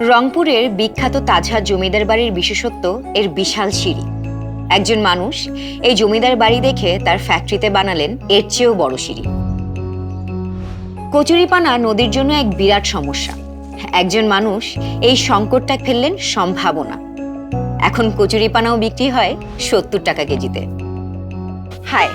রংপুরের বিখ্যাত তাজহাট জমিদার বাড়ির বিশেষত্ব, এর বিশাল সিঁড়ি। একজন মানুষ এই জমিদার বাড়ি দেখে তার ফ্যাক্টরিতে বানালেন এর চেয়েও বড় সিঁড়ি। কচুরিপানা নদীর জন্য এক বিরাট সমস্যা। একজন মানুষ এই সংকটটা ফেললেন সম্ভাবনা। এখন কচুরিপানাও বিক্রি হয় সত্তর টাকা কেজিতে। হাই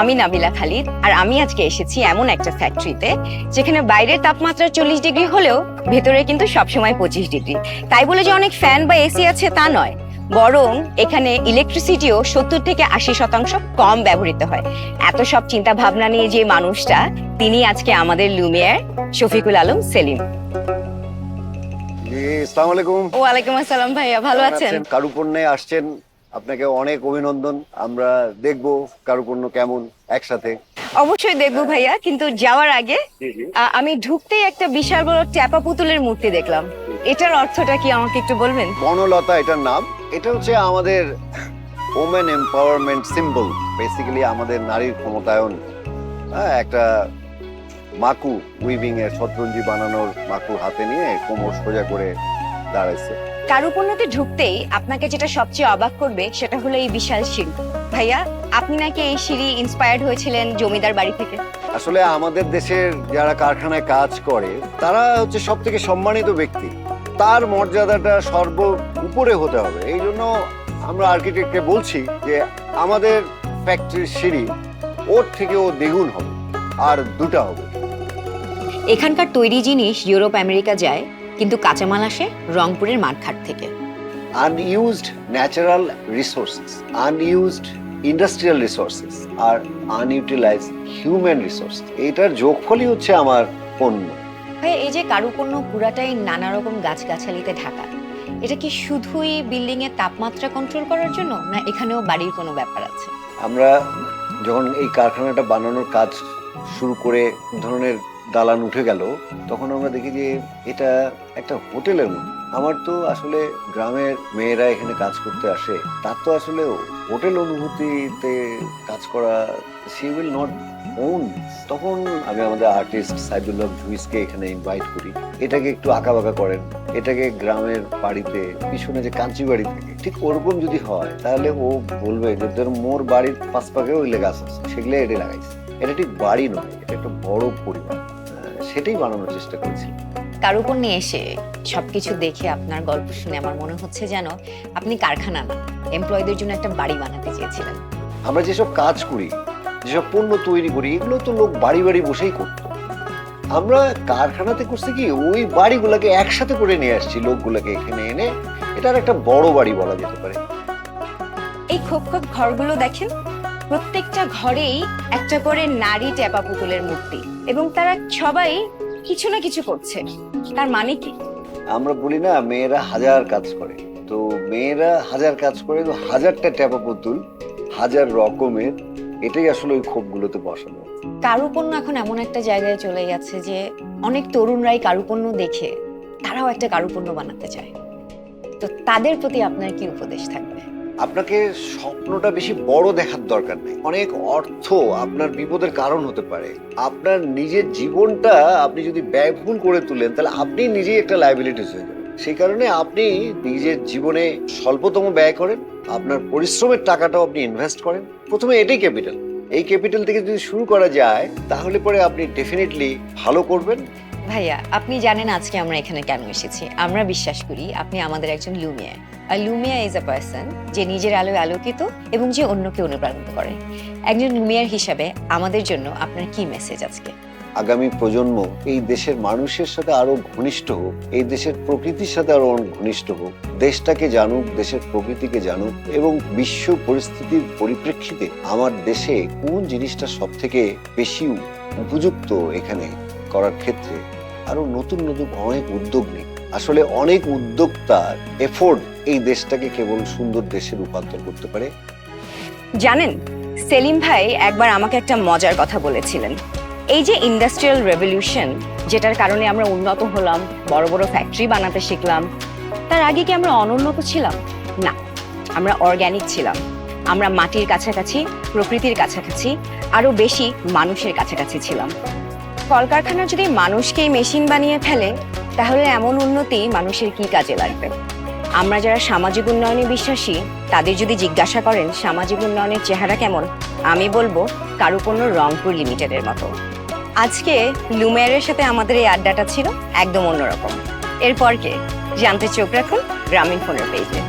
আমি নাবিলা খালিদ আর আমি আজকে এসেছি এমন একটা ফ্যাক্টরিতে যেখানে বাইরের তাপমাত্রা চল্লিশ ডিগ্রি হলেও ভেতরে কিন্তু সবসময় পঁচিশ ডিগ্রি। তাই বলে যে অনেক ফ্যান বা এসি আছে তা নয় বরং এখানে ইলেকট্রিসিটিও সত্তর থেকে আশি শতাংশ কম ব্যবহৃত হয়। এত সব চিন্তা ভাবনা নিয়ে যে মানুষটা তিনি আজকে আমাদের লুমিয়ার শফিকুল আলম সেলিম। জি আসসালামু আলাইকুম। ওয়ালাইকুম আসসালাম ভাইয়া ভালো আছেন? কারুপণ্যে আসছেন আপনাকে অনেক অভিনন্দন। আমরা দেখব কারুপণ্য কেমন একসাথে। অবশ্যই দেখব ভাইয়া কিন্তু যাওয়ার আগে আমি ঢুকতেই একটা বিশাল বড় ট্যাপা পুতুলের মূর্তি দেখলাম। এটার অর্থটা কি আমাকে একটু বলবেন? বনলতা এটার নাম? এটা হচ্ছে আমাদের ওমেন এম্পাওয়ারমেন্ট সিম্বল বেসিক্যালি আমাদের নারীর ক্ষমতায়ন। হ্যাঁ একটা মাকু উইভিং এর শতরঞ্জি বানানোর মাকু হাতে নিয়ে কোমর সোজা করে দাঁড়াইছে। কারুপণ্যতে ঢুকতেই আপনাকে যেটা সবচেয়ে অবাক করবে সেটা হলো এই বিশাল সিঁড়ি ভাইয়া আপনি নাকি এই সিঁড়ি ইন্সপায়ার্ড হয়েছিলেন জমিদার বাড়ি থেকে? আসলে আমাদের দেশের যারা কারখানায় কাজ করে তারা হচ্ছে সব থেকে সম্মানিত ব্যক্তি। তার মর্যাদাটা সর্ব উপরে হতে হবে। এই জন্য আমরা আর্কিটেক্টকে বলছি যে আমাদের ফ্যাক্টরির সিঁড়ি ওর থেকে ও দ্বিগুণ হবে আর দুটা হবে। এখানকার তৈরি জিনিস ইউরোপ আমেরিকা যায় কিন্তু কাঁচামাল আসে রংপুরের মাঠঘাট থেকে। Unused natural resources unused industrial resources আর আনইউটিলাইজ হিউম্যান রিসোর্স এটার যোগফলই হচ্ছে আমার পণ্য। এই যে কারুপণ্য পুরাটাই নানা রকম গাছগাছালিতে ঢাকা এটা কি শুধুই বিল্ডিং এর তাপমাত্রা কন্ট্রোল করার জন্য না এখানেও বাড়ির কোনো ব্যাপার আছে? আমরা যখন এই কারখানাটা বানানোর কাজ শুরু করে ধরনের দালান উঠে গেল, তখন আমরা দেখি যে এটা একটা হোটেলের মতো। আমার তো আসলে গ্রামের মেয়েরা এখানে কাজ করতে আসে, তার তো আসলে হোটেল অনুভূতিতে কাজ করা, সি উইল নট ওন তখন আমি আমাদের আর্টিস্ট সাইদুল্লাহ জুইসকে এখানে ইনভাইট করি। এটাকে একটু আঁকাবাঁকা করেন, এটাকে গ্রামের বাড়িতে, পিছনে যে কাঞ্চি বাড়ি থাকে, ঠিক ওরকম যদি হয়, তাহলে ও বলবে যে, তোর মোর বাড়ির পাশ পাকে ওই গাছ আছে। সেগুলো এটি লাগাইছে। এটা ঠিক বাড়ি নয়, এটা একটা বড় পরিবার। সেটাই বানানোর চেষ্টা করেছি। কারুপণ্যে এসে সবকিছু দেখে আপনার গল্প শুনে আমার মনে হচ্ছে যেন আপনি কারখানা না এমপ্লয়ীদের জন্য একটা বাড়ি বানাতে চেয়েছিলেন। আমরা যেসব কাজ করি যেসব পণ্য তৈরি করি এগুলো তো লোক বাড়ি বাড়ি বসেই করতো। আমরা কারখানাতে করছি কি ওই বাড়িগুলোকে একসাথে করে নিয়ে আসছি লোকগুলোকে এখানে এনে। এটার একটা বড় বাড়ি বলা যেতে পারে। এই খোপ খোপ ঘরগুলো দেখেন প্রত্যেকটা ঘরেই একটা করে নারী ট্যাপা পুতুলের মূর্তি এবং তারা সবাই কিছু না কিছু করছে। তার মানে কি? আমরা বলি না মেয়েরা হাজার কাজ করে। তো মেয়েরা হাজার কাজ করে তো হাজারটা ট্যাপা পুতুল হাজার রকমের এটাই আসলে ওই ক্ষোভগুলোতে বসানো। কারুপণ্য এখন এমন একটা জায়গায় চলে গেছে যে অনেক তরুণরাই কারুপণ্য দেখে তারাও একটা কারুপণ্য বানাতে চায়। তো তাদের প্রতি আপনার কি উপদেশ থাকবে? আপনাকে স্বপ্নটা বেশি বড় দেখার দরকার নেই। অনেক অর্থ আপনার বিপদের কারণ হতে পারে। আপনার নিজের জীবনটা আপনি যদি ব্যয়বহুল করে তুলেন, তাহলে আপনি নিজেই একটা লাইবিলিটিস হয়ে যাবেন। সেই কারণে আপনি নিজের জীবনে স্বল্পতম ব্যয় করেন, আপনার পরিশ্রমের টাকাটাও আপনি ইনভেস্ট করেন। প্রথমে এটাই ক্যাপিটাল এই ক্যাপিটাল থেকে যদি শুরু করা যায়, তাহলে পরে আপনি ডেফিনেটলি ভালো করবেন। ভাইয়া, আপনি জানেন আজকে আমরা এখানে কেন এসেছি। আমরা বিশ্বাস করি আপনি আমাদের একজন লুমিয়া আর লুমিয়া ইজ আ পার্সন যে নিজের আলোয় আলোকিত এবং যে অন্যকে অনুপ্রাণিত করে। একজন লুমিয়ার হিসাবে আমাদের জন্য আপনার কি মেসেজ আজকে? আগামী প্রজন্ম এই দেশের মানুষের সাথে আরও ঘনিষ্ঠ হোক, এই দেশের প্রকৃতির সাথে আরও ঘনিষ্ঠ হোক, দেশটাকে জানুক, দেশের প্রকৃতিকে জানুক এবং বিশ্ব পরিস্থিতির পরিপ্রেক্ষিতে আমার দেশে কোন জিনিসটা সব থেকে বেশি উপযুক্ত এখানে করার ক্ষেত্রে আরও নতুন নতুন অনেক উদ্যোগ নিক আসলে অনেক উদ্যোক্তার এফোর্ড এই দেশটাকে কেবল সুন্দর দেশে রূপান্তর করতে পারে। জানেন, সেলিম ভাই একবার আমাকে একটা মজার কথা বলেছিলেন। এই যে ইন্ডাস্ট্রিয়াল রেভলিউশন যেটার কারণে আমরা উন্নত হলাম, বড় বড় ফ্যাক্টরি বানাতে শিখলাম, তার আগে কি আমরা অনুন্নত ছিলাম? না, আমরা অর্গ্যানিক ছিলাম। আমরা মাটির কাছাকাছি, প্রকৃতির কাছাকাছি, আরও বেশি মানুষের কাছাকাছি ছিলাম। কলকারখানা যদি মানুষকেই মেশিন বানিয়ে ফেলে, তাহলে এমন উন্নতি মানুষের কি কাজে লাগবে? আমরা যারা সামাজিক উন্নয়নে বিশ্বাসী, তাদের যদি জিজ্ঞাসা করেন, সামাজিক উন্নয়নের চেহারা কেমন, আমি বলব কারুপণ্য রংপুর লিমিটেডের মতো। আজকে লুমেয়ারের সাথে আমাদের এই আড্ডাটা ছিল একদম অন্যরকম। এরপর কে? জানতে চোখ রাখুন গ্রামীণ ফোনের পেজে।